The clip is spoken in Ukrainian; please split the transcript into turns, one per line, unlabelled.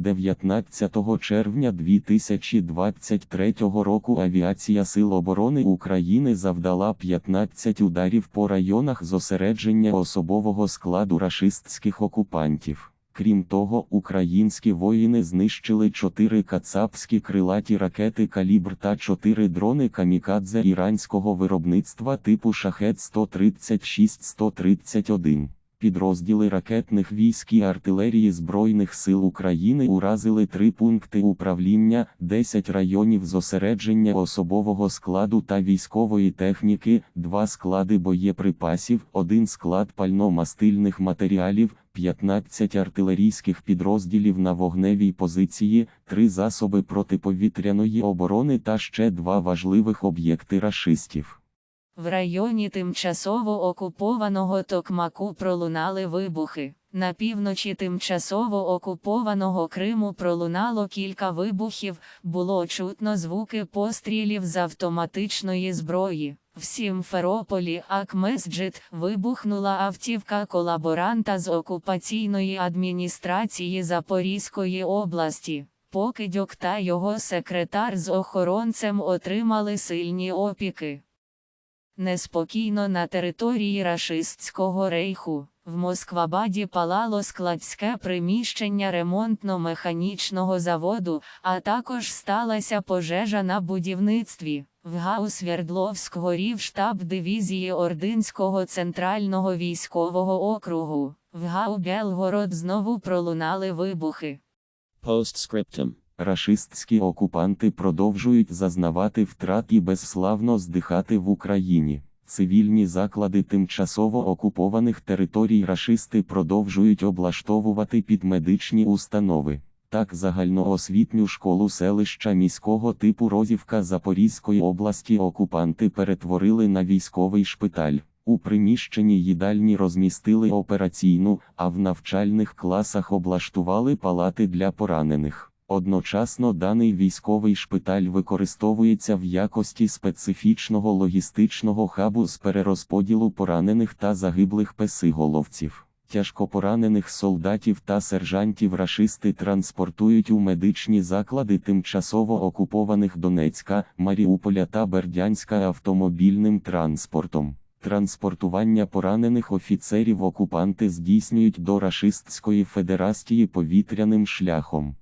19 червня 2023 року авіація Сил оборони України завдала 15 ударів по районах зосередження особового складу рашистських окупантів. Крім того, українські воїни знищили 4 кацапські крилаті ракети калібр та 4 дрони камікадзе іранського виробництва типу шахет 136-131. Підрозділи ракетних військ і артилерії Збройних сил України уразили три пункти управління, 10 районів зосередження особового складу та військової техніки, два склади боєприпасів, один склад пально-мастильних матеріалів, 15 артилерійських підрозділів на вогневій позиції, три засоби протиповітряної оборони та ще два важливих об'єкти рашистів.
В районі тимчасово окупованого Токмаку пролунали вибухи. На півночі тимчасово окупованого Криму пролунало кілька вибухів, було чутно звуки пострілів з автоматичної зброї. В Сімферополі Акмесджит вибухнула автівка колаборанта з окупаційної адміністрації Запорізької області. Покидьок та його секретар з охоронцем отримали сильні опіки. Неспокійно на території рашистського рейху. В Москвабаді палало складське приміщення ремонтно-механічного заводу, а також сталася пожежа на будівництві. В ГАУ Свердловськ горів штаб дивізії Ординського центрального військового округу. В ГАУ Белгород знову пролунали вибухи.
Postscriptum.
Рашистські окупанти продовжують зазнавати втрат і безславно здихати в Україні. Цивільні заклади тимчасово окупованих територій рашисти продовжують облаштовувати під медичні установи. Так, загальноосвітню школу селища міського типу Розівка Запорізької області окупанти перетворили на військовий шпиталь. У приміщенні їдальні розмістили операційну, а в навчальних класах облаштували палати для поранених. Одночасно даний військовий шпиталь використовується в якості специфічного логістичного хабу з перерозподілу поранених та загиблих песиголовців. Тяжкопоранених солдатів та сержантів рашисти транспортують у медичні заклади тимчасово окупованих Донецька, Маріуполя та Бердянська автомобільним транспортом. Транспортування поранених офіцерів окупанти здійснюють до Рашистської Федерації повітряним шляхом.